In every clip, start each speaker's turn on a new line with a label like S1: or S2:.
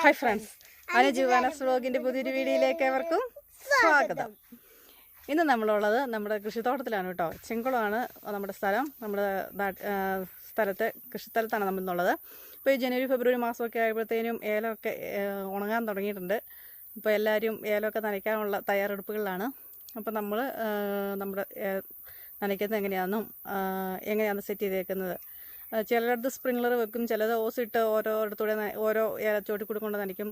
S1: Hi friends അനുജീവാനസ് വ്ലോഗിന്റെ വ്ലോഗിന്റെ പുതിയൊരു വീഡിയോയിലേക്ക് അവർക്കും സ്വാഗതം. ഇന്ന് നമ്മളുള്ളത് നമ്മുടെ കൃഷിത്തോട്ടത്തിലാണ് കേട്ടോ. ചെങ്കുളമാണ് നമ്മുടെ സ്ഥലം. നമ്മുടെ സ്ഥലത്തെ കൃഷിസ്ഥലത്താണ് നമ്മൾ ഇന്നുള്ളത് ഇപ്പോൾ ഈ ജനുവരി ഫെബ്രുവരി മാസമൊക്കെ ആയപ്പോഴത്തേനും ഏലമൊക്കെ ഉണങ്ങാൻ തുടങ്ങിയിട്ടുണ്ട്. അപ്പോൾ എല്ലാവരും ഏലമൊക്കെ നനയ്ക്കാനുള്ള തയ്യാറെടുപ്പുകളിലാണ്. അപ്പോൾ നമ്മൾ നമ്മുടെ നനയ്ക്കുന്നത് എങ്ങനെയാണെന്നും എങ്ങനെയാണ് സെറ്റ് ചെയ്തേക്കുന്നത്? ചിലയിടത്ത് സ്പ്രിംഗ്ലർ വെക്കും ചിലത് ഓസിട്ട് ഓരോ ഇടത്തൂടെ ഓരോ ഏലച്ചോട്ടി കൂടി കൊണ്ട് നനയ്ക്കും.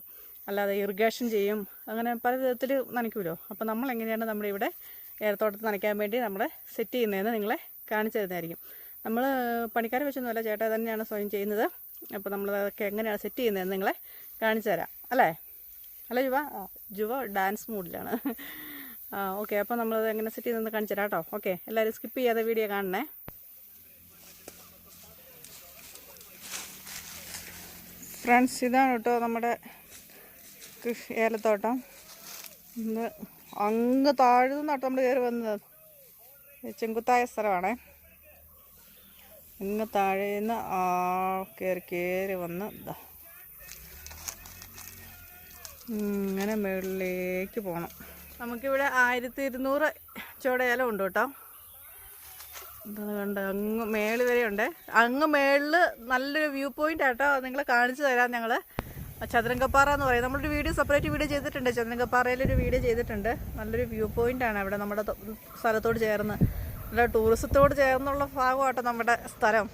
S1: അല്ലാതെ ഇറിഗേഷൻ ചെയ്യും. അങ്ങനെ പല വിധത്തിൽ നനയ്ക്കുമല്ലോ അപ്പോൾ നമ്മൾ എങ്ങനെയാണ് നമ്മുടെ ഇവിടെ ഏലത്തോട്ടത്ത് നനയ്ക്കാൻ വേണ്ടി നമ്മളെ സെറ്റ് ചെയ്യുന്നതെന്ന് നിങ്ങളെ കാണിച്ചു തരുന്നതായിരിക്കും. നമ്മൾ പണിക്കാരെ വെച്ചൊന്നുമല്ല ചേട്ടാ തന്നെയാണ് സ്വയം ചെയ്യുന്നത്. അപ്പോൾ നമ്മൾ അതൊക്കെ എങ്ങനെയാണ് സെറ്റ് ചെയ്യുന്നതെന്ന് നിങ്ങളെ കാണിച്ചു തരാം. അല്ലേ? അല്ല ജുവ? ജുവ ഡാൻസ് മൂഡിലാണ് ഓക്കെ അപ്പോൾ നമ്മളത് എങ്ങനെ സെറ്റ് ചെയ്യുന്നതെന്ന് കാണിച്ചു തരാം കേട്ടോ. ഓക്കെ എല്ലാവരും സ്കിപ്പ് ചെയ്യാതെ വീഡിയോ കാണണേ. ഫ്രണ്ട്സ് ഇതാണ് കേട്ടോ നമ്മുടെ കൃഷി ഏലത്തോട്ടം. ഇത് അങ്ങ് താഴ്ന്നാട്ടോ നമ്മൾ കയറി വന്നത്. ചെങ്കുത്തായ സ്ഥലമാണേ. ഇങ്ങ് താഴേന്ന് ആ കയറി കയറി വന്ന് ഇതാ ഇങ്ങനെ മുകളിലേക്ക് പോകണം നമുക്കിവിടെ ആയിരത്തി ഇരുന്നൂറ് ചോട ഏലം ഉണ്ട് കേട്ടോ. ഇത് കണ്ട് അങ്ങ് മേളിൽ വരെ ഉണ്ട്. അങ്ങ് മേളിൽ നല്ലൊരു വ്യൂ പോയിന്റ് ആട്ടോ. നിങ്ങളെ കാണിച്ചു തരാം ഞങ്ങൾ ചതുരംഗപ്പാറ എന്ന് പറയും. നമ്മളൊരു വീഡിയോ സെപ്പറേറ്റ് വീഡിയോ ചെയ്തിട്ടുണ്ട്. ചതുരംഗപ്പാറയിലൊരു വീഡിയോ ചെയ്തിട്ടുണ്ട്. നല്ലൊരു വ്യൂ പോയിന്റ് ആണ് അവിടെ നമ്മുടെ സ്ഥലത്തോട് ചേർന്ന്. നല്ല ടൂറിസത്തോട് ചേർന്നുള്ള ഭാഗമാട്ടോ നമ്മുടെ സ്ഥലം.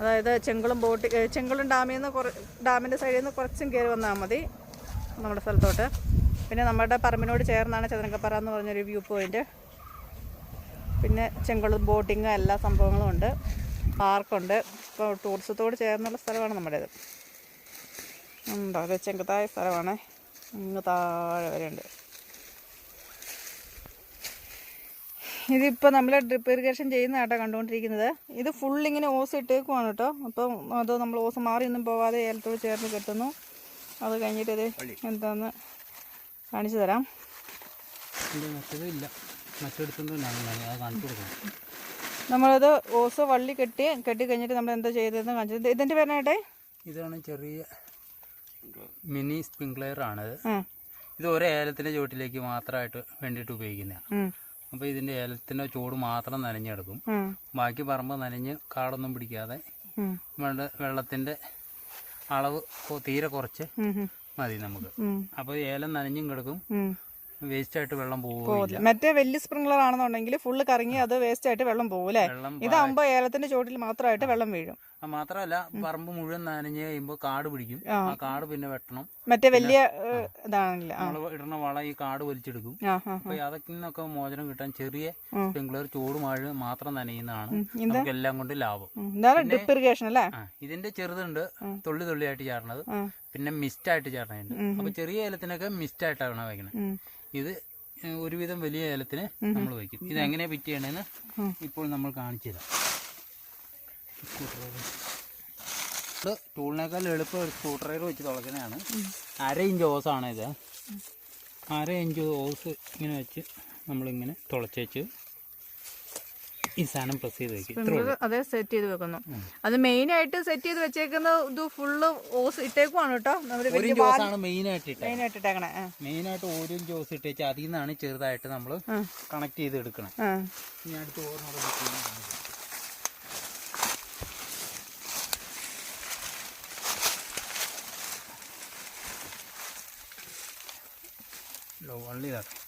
S1: അതായത് ചെങ്കുളം ബോട്ട് ചെങ്കുളം ഡാമിൽ നിന്ന് ഡാമിന്റെ സൈഡിൽ നിന്ന് കുറച്ചും കയറി വന്നാൽ മതി നമ്മുടെ സ്ഥലത്തോട്ട്. പിന്നെ നമ്മുടെ പറമ്പിനോട് ചേർന്നാണ് ചതുരംഗപ്പാറ എന്ന് പറഞ്ഞൊരു വ്യൂ പോയിന്റ് പിന്നെ ചെങ്കുളം ബോട്ടിങ് എല്ലാ സംഭവങ്ങളും ഉണ്ട്. പാർക്കുണ്ട്. ഇപ്പോൾ ടൂറിസത്തോട് ചേർന്നുള്ള സ്ഥലമാണ് നമ്മുടേത്. ഉണ്ടോ? അത് ചെങ്കത്തായ സ്ഥലമാണ്. ഇങ്ങ് താഴെ വരെ ഉണ്ട് ഇതിപ്പോൾ നമ്മൾ ഡ്രിപ്പ് ഇറിഗേഷൻ ചെയ്യുന്ന കേട്ടോ കണ്ടുകൊണ്ടിരിക്കുന്നത്. ഇത് ഫുൾ ഇങ്ങനെ ഓസ് ഇട്ടേക്കുവാണ് കേട്ടോ. അപ്പം അത് നമ്മൾ ഓസ് മാറിയൊന്നും പോവാതെ ഏലത്തോട് ചേർന്ന് കെട്ടുന്നു. അത് കഴിഞ്ഞിട്ട് ഇത് എന്താന്ന് കാണിച്ചു തരാം.
S2: ഇല്ല.
S1: നമ്മളത് ഓസ് വള്ളി കെട്ടി കെട്ടി കഴിഞ്ഞിട്ട് നമ്മൾ എന്താ ചെയ്തതെന്ന് കാണിച്ചത് ഇതിന്റെ പേരായിട്ടെ
S2: ഇതാണ് ചെറിയ മിനി സ്പ്രിംഗ്ലയർ
S1: ആണ്.
S2: ഇത് ഒരു ഏലത്തിന്റെ ചുവട്ടിലേക്ക് മാത്രമായിട്ട് വേണ്ടിയിട്ട് ഉപയോഗിക്കുന്നതാണ്
S1: അപ്പൊ
S2: അപ്പോൾ ഏലത്തിന്റെ ഏലത്തിന്റെ ചൂട് മാത്രം നനഞ്ഞെടുക്കും. ബാക്കി പറമ്പ് നനഞ്ഞ് കാടൊന്നും പിടിക്കാതെ വെള്ളത്തിന്റെ അളവ് തീരെ കുറച്ച് മതി നമുക്ക്.
S1: അപ്പൊ
S2: അപ്പോൾ ഏലം നനഞ്ഞും കിടക്കും.
S1: ഉം.
S2: വേസ്റ്റായിട്ട് വെള്ളം
S1: പോകും മറ്റേ വലിയ സ്പ്രിംഗ്ലർ ആണെന്നുണ്ടെങ്കിൽ ഫുള്ള് കറങ്ങി അത് വേസ്റ്റ് ആയിട്ട് വെള്ളം പോകും അല്ലേ?
S2: ഇതാകുമ്പോൾ
S1: ഇതാകുമ്പോ ഏലത്തിന്റെ ചോട്ടിൽ മാത്രമായിട്ട് വെള്ളം വീഴും.
S2: മാത്രമല്ല പറമ്പ് മുഴുവൻ നനഞ്ഞ് കഴിയുമ്പോൾ കാട് പിടിക്കും. ആ. കാട് പിന്നെ വെട്ടണം.
S1: മറ്റേ വലിയ ഇതാണല്ലേ
S2: നമ്മൾ ഇടുന്ന വള ഈ കാട് വലിച്ചെടുക്കും. അപ്പൊ അതൊക്കെ നിന്നൊക്കെ മോചനം കിട്ടാൻ ചെറിയ. സ്പ്രിംഗ്ലർ ചൂട് മഴ മാത്രം നനയുന്നതാണ്. നമുക്ക് എല്ലാം കൊണ്ട് ലാഭം.
S1: ഡ്രിപ്പ് ഇറിഗേഷൻ അല്ലേ?
S2: ഇതിന്റെ ചെറുതുണ്ട്. തുള്ളി തുള്ളിയായിട്ട് ചേർന്നത്. പിന്നെ മിസ്റ്റ് ആയിട്ട് ചേർന്നുണ്ട് അപ്പൊ ചെറിയ ഏലത്തിനൊക്കെ മിസ്റ്റ് ആയിട്ടാണ് വയ്ക്കുന്നത് ഇത് ഒരുവിധം വലിയ ഏലത്തിന് നമ്മൾ വയ്ക്കും. ഇത് എങ്ങനെയാ പിറ്റ് ചെയ്യണമെന്ന് ഇപ്പോൾ നമ്മൾ കാണിച്ചു തരാം ടൂളിനേക്കാൾ എളുപ്പം ഒരു സ്ക്രൂ ഡ്രൈവർ വെച്ച് തുളക്കുന്നതാണ് അര ഇഞ്ച് ഓസാണ് ഇത്. അര ഇഞ്ച് ഓസ് ഇങ്ങനെ വെച്ച് നമ്മളിങ്ങനെ തുളച്ച് വെച്ച് ഈ സാധനം പ്രസ് ചെയ്ത് വെക്കും
S1: അതെ സെറ്റ് ചെയ്ത് വെക്കുന്നു. അത് മെയിൻ ആയിട്ട് സെറ്റ് ചെയ്ത് വെച്ചേക്കുന്ന ഇത് ഫുള്ള് ഓസ് ഇട്ടേക്കുവാണ് കേട്ടോ.
S2: മെയിൻ ആയിട്ട്
S1: മെയിൻ ആയിട്ട് ഇട്ടേക്കണേ.
S2: മെയിൻ ആയിട്ട് ഒരു ഇഞ്ച് ഓസ് ഇട്ട് വെച്ച് അതിൽ നിന്നാണ് ചെറുതായിട്ട് നമ്മൾ കണക്ട് ചെയ്ത് എടുക്കണം. ഞാൻ അടുത്ത് ഓർമ്മ വള്ളി നടണം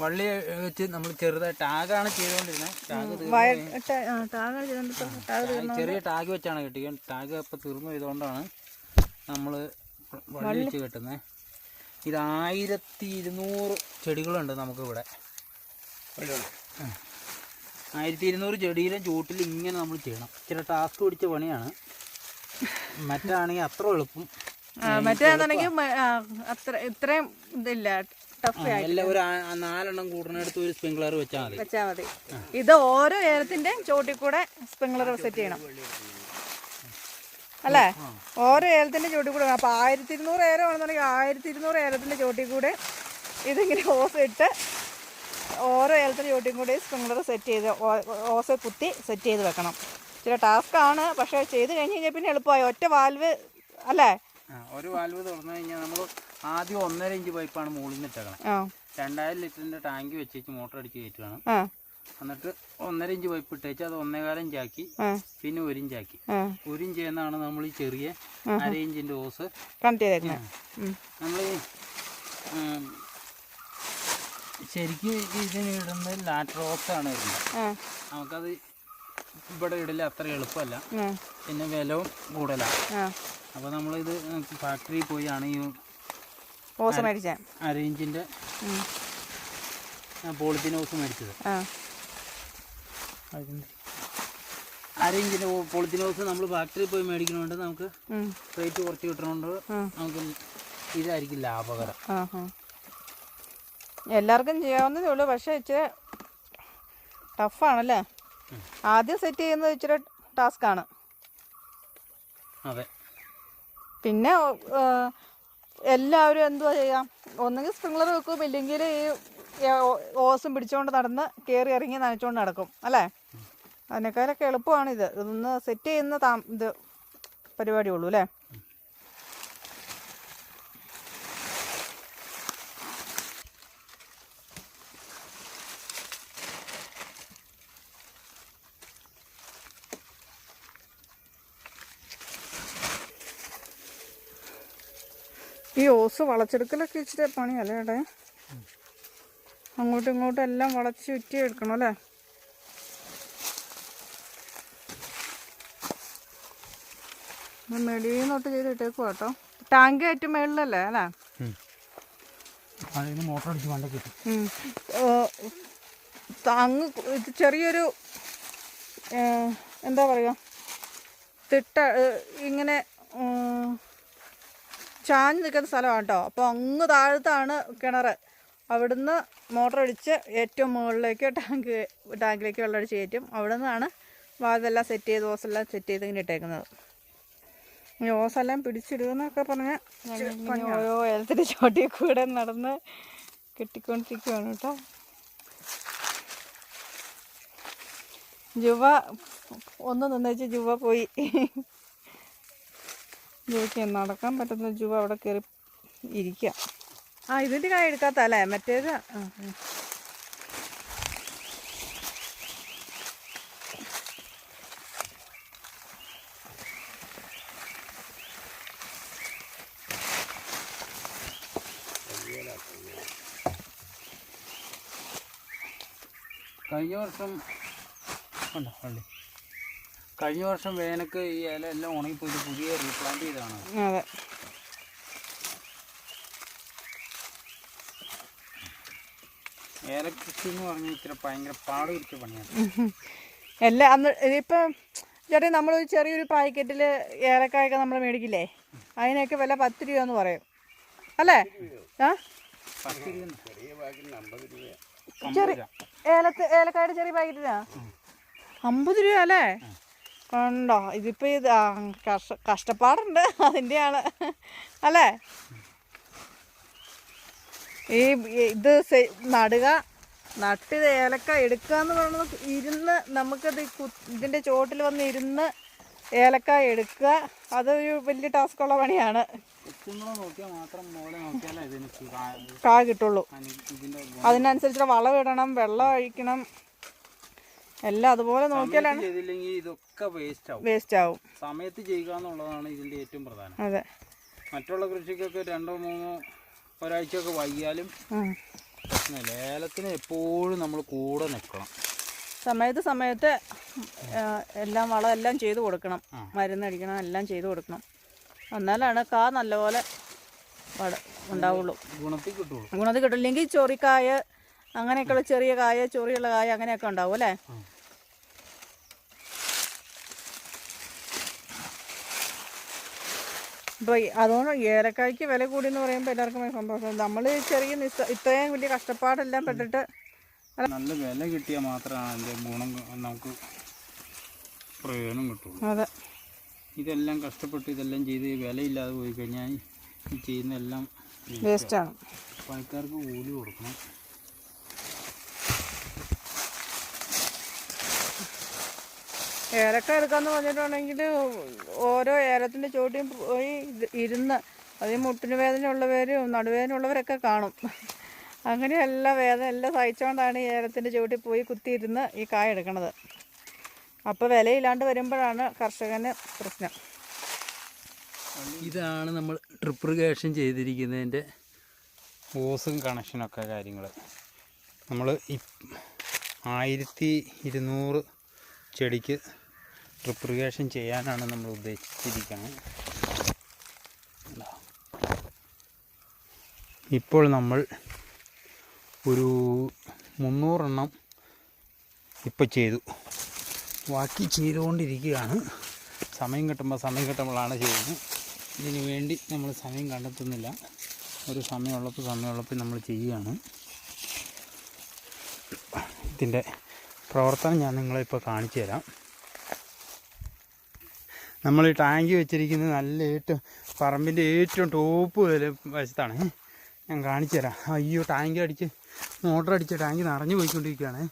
S2: വള്ളി വെച്ച് നമ്മൾ ചെറുതായി ടാഗാണ് ചെയ്തുകൊണ്ടിരുന്നത് ചെറിയ ടാഗ് വെച്ചാണ് കെട്ടിയത്. ടാഗ് അപ്പം തീർന്നു ഇതുകൊണ്ടാണ് നമ്മൾ വള്ളി വെച്ച് കെട്ടുന്നത് ഇത് ആയിരത്തി ഇരുന്നൂറ് ചെടികളുണ്ട് നമുക്കിവിടെ. ഇവിടെ ആയിരത്തി ഇരുന്നൂറ് ചെടിയിലെ ചൂട്ടിൽ ഇങ്ങനെ നമ്മൾ ചെയ്യണം. ഇച്ചിരി ടാസ്ക് പിടിച്ച പണിയാണ്. മറ്റാണെങ്കിൽ അത്ര എളുപ്പം.
S1: മറ്റേതാണെങ്കിൽ അത്ര ഇത്രയും ഇതില്ല.
S2: നാലെണ്ണം കൂടുന്നിടത്ത് ഒരു സ്പ്രിംഗ്ലർ വെച്ചാൽ മതി.
S1: വെച്ചാൽ മതി. ഇത് ഓരോ ഏലത്തിന്റെയും ചോട്ടിൽ കൂടെ സ്പ്രിംഗ്ലർ സെറ്റ് ചെയ്യണം. അല്ലേ? ഓരോ ഏലത്തിന്റെ ചോട്ടിൽ കൂടെ അപ്പൊ ആയിരത്തി ഇരുന്നൂറ് ഏലം ആണെന്നുണ്ടെങ്കിൽ ആയിരത്തി ഇരുന്നൂറ് ഏലത്തിന്റെ ചോട്ടിൽ കൂടെ ഇതിങ്ങനെ ഓസ് ഇട്ട് ഓരോ ഏലത്തിന്റെ ചോട്ടിൽ കൂടെ സ്പ്രിംഗ്ലർ സെറ്റ് ചെയ്ത് ഓസ് കുത്തി സെറ്റ് ചെയ്ത് വെക്കണം. ഇച്ചിരി ടാസ്ക് ആണ്. പക്ഷേ ചെയ്ത് കഴിഞ്ഞ് കഴിഞ്ഞാൽ പിന്നെ എളുപ്പമായി. ഒറ്റ വാൽവ് അല്ലേ?
S2: ഒരു വാൽവ് തുറന്നു കഴിഞ്ഞാൽ നമ്മൾ ആദ്യം ഒന്നര ഇഞ്ച് പൈപ്പാണ് മുകളിൽ നിന്ന് ഇട്ടേക്കണം. രണ്ടായിരം ലിറ്ററിന്റെ ടാങ്ക് വെച്ചേച്ച് മോട്ടർ അടിച്ച് കയറ്റുകയാണ് എന്നിട്ട് ഒന്നര ഇഞ്ച് പൈപ്പ് ഇട്ടേച്ച് അത് ഒന്നേകാല ഇഞ്ചാക്കി പിന്നെ ഒരു ഇഞ്ചാക്കി ഒരു ഇഞ്ച് ചെയ്യുന്നതാണ് നമ്മൾ ഈ ചെറിയ അര ഇഞ്ചിന്റെ ഓസ് നമ്മൾ ശരിക്കും ഇതിന് ഇടുന്നത് ലാറ്റർ ഓസ് ആണ്
S1: വരുന്നത്.
S2: നമുക്കത് ഇവിടെ ഇടില്ല അത്ര എളുപ്പമല്ല. പിന്നെ വിലവും കൂടുതലാണ് അപ്പോൾ നമ്മളിത് ഫാക്ടറിയിൽ പോയാണ് ഈ
S1: ഓസ് മേടിച്ചത്
S2: അര ഇഞ്ചിന്റെ
S1: ഉം.
S2: പോളിത്തീൻ ഓസ് മേടിച്ചത്.
S1: ആ.
S2: അര ഇഞ്ചിന്റെ പോളിത്തീൻ ഓസ് നമ്മൾ ഫാക്ടറിയിൽ പോയി മേടിക്കുന്നതുകൊണ്ട് നമുക്ക് റേറ്റ് കുറച്ച് കിട്ടണോണ്ട് നമുക്ക് ഇതായിരിക്കും ലാഭകരം.
S1: എല്ലാവർക്കും ചെയ്യാവുന്നതേ ഉള്ളൂ. പക്ഷേ ഇച്ചിരി ടഫാണല്ലേ ആദ്യം സെറ്റ് ചെയ്യുന്നത് ഇച്ചിരി ടാസ്ക്കാണ്
S2: അതെ.
S1: പിന്നെ എല്ലാവരും എന്തുവാ ചെയ്യാം? ഒന്നുകിൽ സ്പ്രിംഗ്ലർ വെക്കും ഇല്ലെങ്കിൽ ഈ ഓസും പിടിച്ചുകൊണ്ട് നടന്ന് കയറി ഇറങ്ങി നനച്ചുകൊണ്ട് നടക്കും അല്ലേ? അതിനേക്കാളൊക്കെ എളുപ്പമാണിത്. ഇത് ഇതൊന്ന് സെറ്റ് ചെയ്യുന്ന താ ഇത് പരിപാടിയുള്ളൂ അല്ലേ? ഈ ഓസ് വളച്ചെടുക്കലൊക്കെ ഇച്ചിരി പണിയല്ലേ ഏട്ടേ അങ്ങോട്ടും ഇങ്ങോട്ടും എല്ലാം വളച്ച് ചുറ്റി എടുക്കണം അല്ലേ? മെടിയെന്നൊട്ട് ചെയ്ത് ഇട്ടേക്കുവാ കേട്ടോ. ടാങ്ക് ഏറ്റവും മേളിലല്ലേ അല്ലേ?
S2: മോട്ടർ അടിച്ച്.
S1: അങ്ങ് ഇത് ചെറിയൊരു എന്താ പറയുക തിട്ട ഇങ്ങനെ ചാഞ്ഞ് നിൽക്കുന്ന സ്ഥലമാണ് കേട്ടോ അപ്പോൾ അങ്ങ് താഴത്താണ് കിണർ അവിടുന്ന് മോട്ടർ അടിച്ച് ഏറ്റവും മുകളിലേക്ക് ടാങ്ക് ടാങ്കിലേക്ക് വെള്ളം അടിച്ച് കയറ്റും. അവിടെ നിന്നാണ് വാതെല്ലാം സെറ്റ് ചെയ്ത് ഓസെല്ലാം സെറ്റ് ചെയ്ത് ഇങ്ങനെ ഇട്ടേക്കുന്നത്. ഈ ഓസെല്ലാം പിടിച്ചിടുകയെന്നൊക്കെ പറഞ്ഞാൽ ഓരോ ഏലത്തിന്റെ ചോട്ടിൽ കൂടെ നടന്ന് കെട്ടിക്കൊണ്ടിരിക്കുകയാണ് കേട്ടോ. ജുവ ഒന്ന് നിന്നേച്ച് ജുവ പോയി. ജുവയ്ക്ക് നടക്കാൻ പറ്റുന്ന ജുവ അവിടെ കയറി ഇരിക്കുക ആ ഇതിന്റെ കായ എടുക്കാത്തല്ലേ? മറ്റേത്? ആ, ആ.
S2: കഴിഞ്ഞ വർഷം ഉണ്ടോ? പള്ളി കഴിഞ്ഞ വർഷം വേനക്ക് ഈ ഇല എല്ലാം ഉണങ്ങിപ്പോയി പുതിയ റീപ്ലാന്റ് ചെയ്താണ്
S1: അതെ.
S2: ഏലക്കൃഷി എന്ന് പറഞ്ഞാൽ ഇച്ചിരി ഭയങ്കര പാട് പിടിച്ച പണിയാണ്.
S1: എല്ലാ അന്ന് ഇതിപ്പം ചേട്ടാ നമ്മളൊരു ചെറിയൊരു പാക്കറ്റിൽ ഏലക്കായൊക്കെ നമ്മൾ മേടിക്കില്ലേ? അതിനൊക്കെ വില പത്ത് രൂപ എന്ന് പറയും. അല്ലേ? ആ? ചെറിയ ഏലത്ത് ഏലക്കായുടെ ചെറിയ പാക്കറ്റിനാ? അമ്പത് രൂപ അല്ലേ? കണ്ടോ ഇതിപ്പോൾ ഇത് കഷ്ട കഷ്ടപ്പാടുണ്ട്. അതിന്റെയാണ് അല്ലേ? ഈ ഇത് നടുക നട്ടിത് ഏലക്ക എടുക്കുക എന്ന് പറയുന്നത് ഇരുന്ന് നമുക്കത് ഇതിന്റെ ചോട്ടിൽ വന്ന് ഇരുന്ന് ഏലക്ക എടുക്കുക. അതൊരു വലിയ ടാസ്ക്കുള്ള പണിയാണ്.
S2: കാ-
S1: കിട്ടുള്ളൂ. അതിനനുസരിച്ചുള്ള വളം ഇടണം വെള്ളം ഒഴിക്കണം. എല്ലാം അതുപോലെ നോക്കിയാലാണ്
S2: ചെയ്തില്ലെങ്കിൽ ഇതൊക്കെ വേസ്റ്റ് ആവും.
S1: വേസ്റ്റ് ആവും
S2: സമയത്ത് ചെയ്യുക എന്നുള്ളതാണ് ഇതിന്റെ ഏറ്റവും പ്രധാനം.
S1: അതെ.
S2: മറ്റുള്ള കൃഷിക്കൊക്കെ രണ്ടോ മൂന്നോ ഒരാഴ്ചയൊക്കെ വൈകിയാലും
S1: ലേലത്തിന്
S2: പ്രശ്നമില്ല. ഏലത്തിന് എപ്പോഴും നമ്മൾ കൂടെ നിൽക്കണം.
S1: സമയത്ത് സമയത്ത് എല്ലാം വളം എല്ലാം ചെയ്ത് കൊടുക്കണം. മരുന്നടിക്കണം എല്ലാം ചെയ്ത് കൊടുക്കണം. എന്നാലാണ് കാ നല്ലപോലെ ഉണ്ടാവുള്ളൂ.
S2: ഗുണത്തിൽ കിട്ടുള്ളൂ.
S1: ഗുണത്തിൽ കിട്ടില്ലെങ്കിൽ ചൊറിക്കായ അങ്ങനെയൊക്കെയുള്ള ചെറിയ കായ ചൊറിയുള്ള കായ അങ്ങനെയൊക്കെ ഉണ്ടാവും അല്ലേ?
S2: ആ.
S1: ഇപ്പോൾ അതുകൊണ്ട് ഏലക്കായ്ക്ക് വില കൂടി എന്ന് പറയുമ്പോൾ എല്ലാവർക്കും സന്തോഷം. നമ്മൾ ചെറിയ നിസ്സ ഇത്രയും വലിയ കഷ്ടപ്പാടെല്ലാം പെട്ടിട്ട്
S2: നല്ല വില കിട്ടിയാൽ മാത്രമാണ് അതിന്റെ ഗുണം നമുക്ക് പ്രയോജനം കിട്ടുള്ളൂ.
S1: അതെ.
S2: ഇതെല്ലാം കഷ്ടപ്പെട്ട് ഇതെല്ലാം ചെയ്ത് വിലയില്ലാതെ പോയി കഴിഞ്ഞാൽ ഈ ചെയ്യുന്നതെല്ലാം
S1: വേസ്റ്റാണ്
S2: പണിക്കാർക്ക് കൂലി കൊടുക്കണം.
S1: ഏലക്ക എടുക്കാന്ന് പറഞ്ഞിട്ടുണ്ടെങ്കിൽ ഓരോ ഏലത്തിന്റെ ചോട്ടിയും പോയി ഇരുന്ന് അതിൽ മുട്ടിന് വേദന ഉള്ളവരും നടുവേദന ഉള്ളവരൊക്കെ കാണും. അങ്ങനെ എല്ലാ വേദന എല്ലാം സഹിച്ചുകൊണ്ടാണ് ഈ ഏലത്തിന്റെ ചുവട്ടിൽ പോയി കുത്തിയിരുന്ന് ഈ കായ എടുക്കണത്. അപ്പോൾ വിലയില്ലാണ്ട് വരുമ്പോഴാണ് കർഷകന് പ്രശ്നം.
S2: ഇതാണ് നമ്മൾ ട്രിപ്രിഗേഷൻ ചെയ്തിരിക്കുന്നതിന്റെ ഓസും കണക്ഷനൊക്കെ കാര്യങ്ങൾ. നമ്മൾ ആയിരത്തി ഇരുന്നൂറ് ചെടിക്ക് ട്രിപ്പ് ചെയ്യാനാണ് നമ്മൾ ഉദ്ദേശിച്ചിരിക്കുന്നത്. ഇപ്പോൾ നമ്മൾ ഒരു മുന്നൂറെണ്ണം ഇപ്പോൾ ചെയ്തു. ബാക്കി ചെയ്തുകൊണ്ടിരിക്കുകയാണ്. സമയം കിട്ടുമ്പോൾ സമയം കിട്ടുമ്പോഴാണ് ചെയ്യുന്നത്. ഇതിനു വേണ്ടി നമ്മൾ സമയം കണ്ടെത്തുന്നില്ല. ഒരു സമയമുള്ളപ്പോൾ സമയമുള്ളപ്പോൾ നമ്മൾ ചെയ്യുകയാണ്. ഇതിന്റെ പ്രവർത്തനം ഞാൻ നിങ്ങളെ ഇപ്പോൾ കാണിച്ചു തരാം. നമ്മൾ ടാങ്ക് വെച്ചിരിക്കുന്നത് നല്ല ഏറ്റവും പറമ്പിന്റെ ഏറ്റവും ടോപ്പ് വരെ വശത്താണ്. ഞാൻ കാണിച്ചു തരാം. അയ്യോ ടാങ്ക് അടിച്ച് മോട്ടർ അടിച്ച് ടാങ്ക് നിറഞ്ഞു പോയിക്കൊണ്ടിരിക്കുകയാണ്.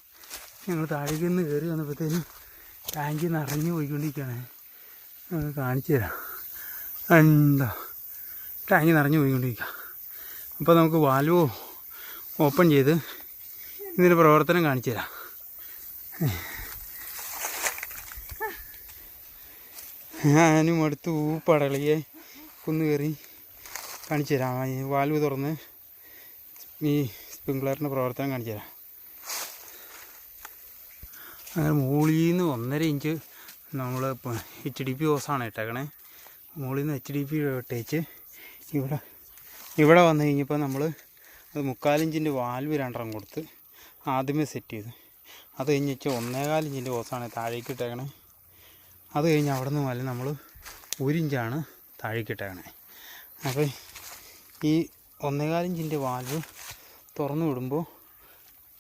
S2: ഞങ്ങൾ താഴേക്ക് നിന്ന് കയറി വന്നപ്പോഴത്തേനും ടാങ്ക് നിറഞ്ഞു പോയിക്കൊണ്ടിരിക്കുകയാണ്. കാണിച്ചു തരാം. എന്താ ടാങ്ക് നിറഞ്ഞു പോയിക്കൊണ്ടിരിക്കുക. അപ്പോൾ നമുക്ക് വാൽവ് ഓപ്പൺ ചെയ്ത് ഇതിന്റെ പ്രവർത്തനം കാണിച്ചു തരാം. ഞാനും അടുത്ത് ഊപ്പടളിയെ കുന്നു കയറി കാണിച്ചു തരാം. വാൽവ് തുറന്ന് ഈ സ്പ്രിങ്ക്ലറിന്റെ പ്രവർത്തനം കാണിച്ചു തരാം. അങ്ങനെ മുകളിൽ നിന്ന് ഒന്നര ഇഞ്ച് നമ്മൾ എച്ച് ഡി പി ഓസാണ് ഇട്ടേക്കണേ. മുകളിൽ നിന്ന് എച്ച് ഡി പി ഇട്ടേച്ച് ഇവിടെ ഇവിടെ വന്നു കഴിഞ്ഞപ്പോൾ നമ്മൾ അത് മുക്കാലിഞ്ചിന്റെ വാൽവ് രണ്ടെണ്ണം കൊടുത്ത് ആദ്യമേ സെറ്റ് ചെയ്ത്. അത് കഴിഞ്ഞ് വെച്ചാൽ ഒന്നേകാലിഞ്ചിന്റെ ഓസാണ് താഴേക്ക് ഇട്ടേക്കണേ. അത് കഴിഞ്ഞ് അവിടെ നിന്ന് മുതൽ നമ്മൾ ഒരിഞ്ചാണ് താഴേക്കിട്ടേക്കണേ. താഴേക്ക് അപ്പോൾ ഈ ഒന്നേകാലിഞ്ചിന്റെ വാൽവ് തുറന്നു വിടുമ്പോൾ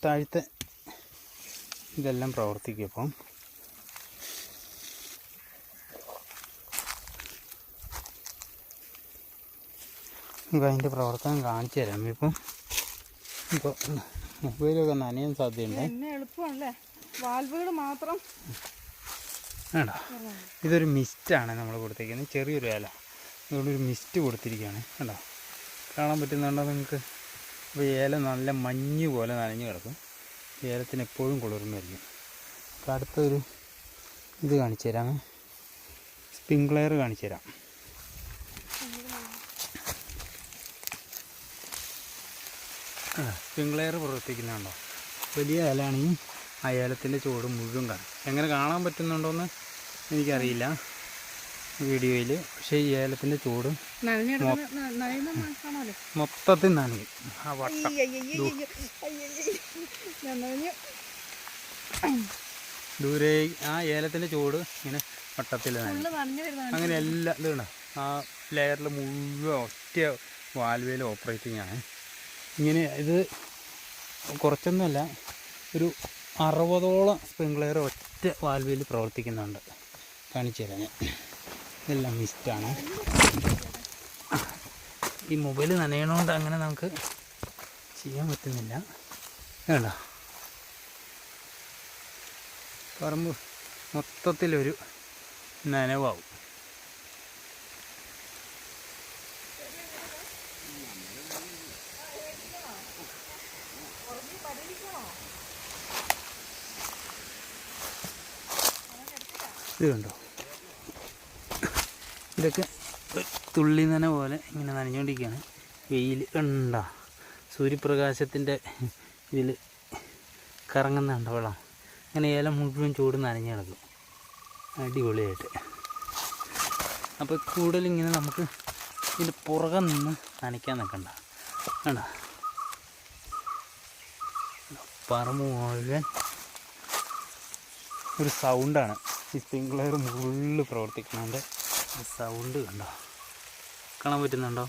S2: താഴത്തെ ഇതെല്ലാം പ്രവർത്തിക്കും അപ്പം നമുക്ക് അതിന്റെ പ്രവർത്തനം കാണിച്ചു തരാം. ഇപ്പം ഇപ്പോൾ മൊബൈലൊക്കെ നനയാൻ സാധ്യതയുണ്ട്.
S1: എന്നെ എളുപ്പമാണല്ലേ? വാൽവുകൾ മാത്രം
S2: വേണ്ട ഇതൊരു മിസ്റ്റാണ് നമ്മൾ കൊടുത്തിരിക്കുന്നത് ചെറിയൊരു ഇല. ഒരു മിസ്റ്റ് കൊടുത്തിരിക്കുകയാണ് കണ്ടോ? കാണാൻ പറ്റുന്നുണ്ടോ നിങ്ങൾക്ക്? അപ്പോൾ ഏല നല്ല മഞ്ഞ് പോലെ നനഞ്ഞു കിടക്കും. ഏലത്തിന് എപ്പോഴും കുളിർമയായിരിക്കും. അപ്പോൾ അടുത്തൊരു ഇത് കാണിച്ചു തരാം. സ്പ്രിങ്ക്ലെയർ കാണിച്ചു തരാം. സ്പ്രിങ്ക്ലെയർ പ്രവർത്തിക്കുന്നുണ്ടോ? വലിയ ഇലയാണെങ്കിൽ ആ ഏലത്തിന്റെ ചുവട് മുഴുവൻ കാണും. എങ്ങനെ കാണാൻ പറ്റുന്നുണ്ടോയെന്ന് എനിക്കറിയില്ല വീഡിയോയിൽ. പക്ഷേ ഈ
S1: ഏലത്തിന്റെ ചൂടും
S2: മൊത്തത്തിൽ നനയും ആ വട്ടം ദൂരെ ആ ഏലത്തിന്റെ ചൂട് ഇങ്ങനെ വട്ടത്തിൽ അങ്ങനെ എല്ലാം ഇതാണ് ആ ലെയറിൽ മുഴുവൻ ഒറ്റ വാൽവേൽ ഓപ്പറേറ്റിംഗ് ആണ് ഇങ്ങനെ ഇത് കുറച്ചൊന്നുമല്ല ഒരു അറുപതോളം സ്പ്രിങ്ക്ലെയർ ഒറ്റ വാൽവേൽ പ്രവർത്തിക്കുന്നുണ്ട് കാണിച്ചു തരാം ഞാൻ ഇതെല്ലാം മിസ്റ്റാണ് ഈ മൊബൈൽ നനയണോണ്ട് അങ്ങനെ നമുക്ക് ചെയ്യാൻ പറ്റുന്നില്ല. കേട്ടോ പറമ്പ് മൊത്തത്തിലൊരു നനവാവും. ഇത് കണ്ടോ? ഇതൊക്കെ തുള്ളി നന പോലെ ഇങ്ങനെ നനഞ്ഞുകൊണ്ടിരിക്കുകയാണ് വെയിൽ കണ്ട. സൂര്യപ്രകാശത്തിന്റെ ഇതിൽ കറങ്ങുന്നുണ്ട് വെള്ളം അങ്ങനെ ഏല മുഴുവൻ ചൂട് നനഞ്ഞ് കിടക്കും. അടിപൊളിയായിട്ട്. അപ്പോൾ കൂടുതൽ ഇങ്ങനെ നമുക്ക് ഇതിന്റെ പുറകെ നിന്ന് നനയ്ക്കാൻ നിൽക്കണ്ട. കണ്ട? പറമ്പ് മുഴുവൻ ഒരു സൗണ്ടാണ് ഈ സ്പ്രിംഗ്ലർ മുകളിൽ പ്രവർത്തിക്കുന്നതിന്റെ സൗണ്ട് കണ്ടോ? കാണാൻ പറ്റുന്നുണ്ടോ?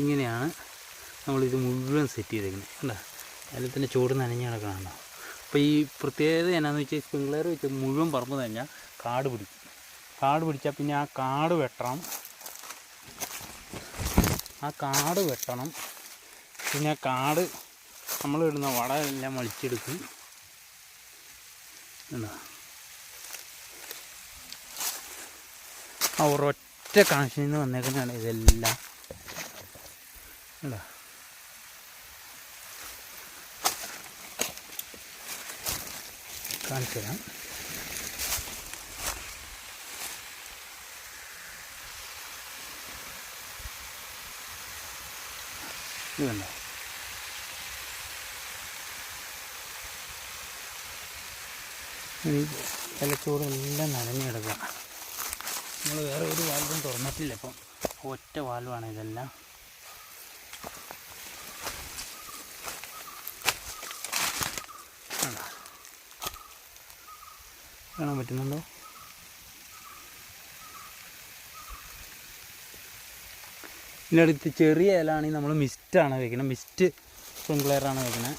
S2: ഇങ്ങനെയാണ് നമ്മളിത് മുഴുവൻ സെറ്റ് ചെയ്തേക്കുന്നത് കണ്ടോ? അതിൽ തന്നെ ചൂട് നനഞ്ഞ് കിടക്കണുണ്ടോ അപ്പോൾ ഈ പ്രത്യേകത എന്നാന്ന് വെച്ചാൽ സ്പ്രിങ്ക്ലർ വെച്ച് മുഴുവൻ പറമ്പ് കഴിഞ്ഞാൽ കാട് പിടിക്കും. കാട് പിടിച്ചാൽ പിന്നെ ആ കാട് വെട്ടണം. ആ കാട് വെട്ടണം. പിന്നെ കാട് നമ്മളിടുന്ന വട എല്ലാം വലിച്ചെടുക്കും എന്താ ആ ഒരൊറ്റ കണക്ഷനിൽ നിന്ന് വന്നേക്കുന്നതാണ് ഇതെല്ലാം. അല്ല കാണിച്ചു തരാം ഇത് കണ്ടോ? എല്ലാം നനഞ്ഞു നമ്മൾ വേറെ ഒരു വാൽവും തുറന്നിട്ടില്ല ഇപ്പം. ഒറ്റ വാൽവാണ് ഇതെല്ലാം? കാണാൻ പറ്റുന്നുണ്ടോ? ഇതിന്റെ അടുത്ത് ചെറിയ ഇലാണെങ്കിൽ നമ്മൾ മിസ്റ്റാണ് വയ്ക്കുന്നത് മിസ്റ്റ് സ്പ്രിംഗ്ലെയറാണ് വെക്കുന്നത്